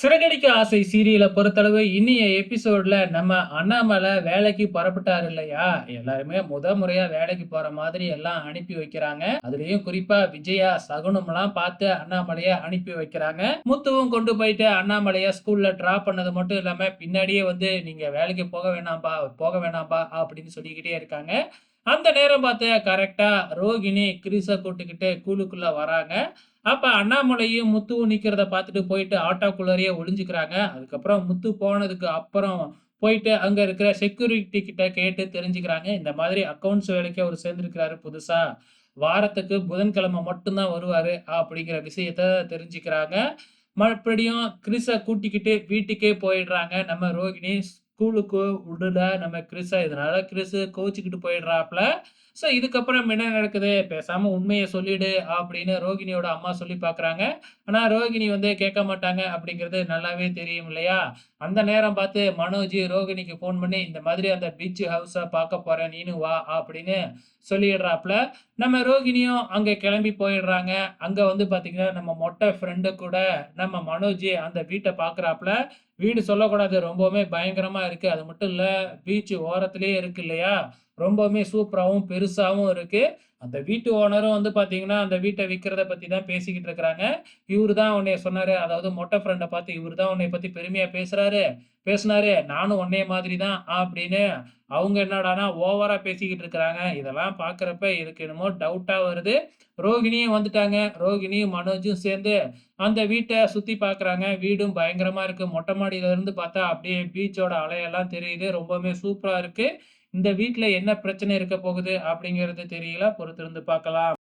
சிறகடிக்க ஆசை சீரியலை பொறுத்தளவு இன்னைய எபிசோட்ல நம்ம அண்ணாமலை வேலைக்கு புறப்பட்டார் இல்லையா? எல்லாருமே முத முறையா வேலைக்கு போற மாதிரி எல்லாம் அனுப்பி வைக்கிறாங்க. அதுலயும் குறிப்பா விஜயா சகுனம்லாம் பார்த்து அண்ணாமலைய அனுப்பி வைக்கிறாங்க. முத்துவும் கொண்டு போயிட்டு அண்ணாமலைய ஸ்கூல்ல டிராப் பண்ணது மட்டும் இல்லாம பின்னாடியே வந்து நீங்க வேலைக்கு போக வேணாம்பா போக வேணாம்பா அப்படின்னு சொல்லிக்கிட்டே இருக்காங்க. அந்த நேரம் பார்த்து கரெக்டாக ரோகிணி கிரீஸை கூட்டுக்கிட்டு கூலுக்குள்ளே வராங்க. அப்போ அண்ணாமலையும் முத்துவும் நிற்கிறத பார்த்துட்டு போயிட்டு ஆட்டோக்குள்ளரையே ஒளிஞ்சுக்கிறாங்க. அதுக்கப்புறம் முத்து போனதுக்கு அப்புறம் போயிட்டு அங்கே இருக்கிற செக்யூரிட்டி கிட்ட கேட்டு தெரிஞ்சுக்கிறாங்க. இந்த மாதிரி அக்கவுண்ட்ஸ் வேலைக்கு அவர் சேர்ந்துருக்கிறாரு புதுசாக வாரத்துக்கு புதன்கிழமை மட்டும்தான் வருவார் அப்படிங்கிற விஷயத்த தெரிஞ்சுக்கிறாங்க. மறுபடியும் கிறிஸ கூட்டிக்கிட்டு வீட்டுக்கே போயிடுறாங்க. நம்ம ரோகிணி ஸ்கூலுக்கு விடல நம்ம கிறிஸ இதனால கிறிஸ் கோச்சிக்கிட்டு போயிடுறாப்ல. ஸோ இதுக்கப்புறம் என்ன நடக்குது? பேசாம உண்மையை சொல்லிடு அப்படின்னு ரோகிணியோட அம்மா சொல்லி பார்க்குறாங்க ஆனால் ரோகிணி வந்து கேட்க மாட்டாங்க அப்படிங்கிறது நல்லாவே தெரியும் இல்லையா? அந்த நேரம் பார்த்து மனோஜ் ரோகிணிக்கு ஃபோன் பண்ணி இந்த மாதிரி அந்த பீச் ஹவுஸை பார்க்க போகிறேன் நீனு வா அப்படின்னு சொல்லிடுறாப்புல. நம்ம ரோகிணியும் அங்கே கிளம்பி போயிடுறாங்க. அங்கே வந்து பார்த்திங்கன்னா நம்ம மொட்டை ஃப்ரெண்டு கூட நம்ம மனோஜ் அந்த வீட்டை பார்க்குறாப்புல வீடு சொல்லக்கூடாது ரொம்பவுமே பயங்கரமாக இருக்குது அது மட்டும் இல்லை பீச் ஓரத்துலேயே இருக்கு இல்லையா? ரொம்பவுமே சூப்பராகவும் பெருசாகவும் இருக்குது அந்த வீட்டு ஓனரும் வந்து பார்த்தீங்கன்னா அந்த வீட்டை விற்கிறத பற்றி தான் பேசிக்கிட்டு இருக்கிறாங்க. இவர் தான் உன்னைய சொன்னார். அதாவது மொட்டை ஃப்ரெண்டை பார்த்து இவர் தான் உன்னை பற்றி பெருமையாக பேசுகிறாரு பேசினாரு. நானும் உன்னைய மாதிரி தான் அப்படின்னு அவங்க என்னடானா ஓவராக பேசிக்கிட்டு இருக்கிறாங்க. இதெல்லாம் பார்க்குறப்ப இதுக்கு என்னமோ டவுட்டாக வருது. ரோகிணியும் வந்துட்டாங்க. ரோகிணியும் மனோஜும் சேர்ந்து அந்த வீட்டை சுற்றி பார்க்குறாங்க வீடும் பயங்கரமாக இருக்குது மொட்டை மாடியிலேருந்து பார்த்தா அப்படியே பீச்சோட அலையெல்லாம் தெரியுது. ரொம்பவுமே சூப்பராக இருக்குது இந்த வீட்ல என்ன பிரச்சனை இருக்க போகுது அப்படிங்கிறது தெரியல பொறுத்திருந்து பார்க்கலாம்.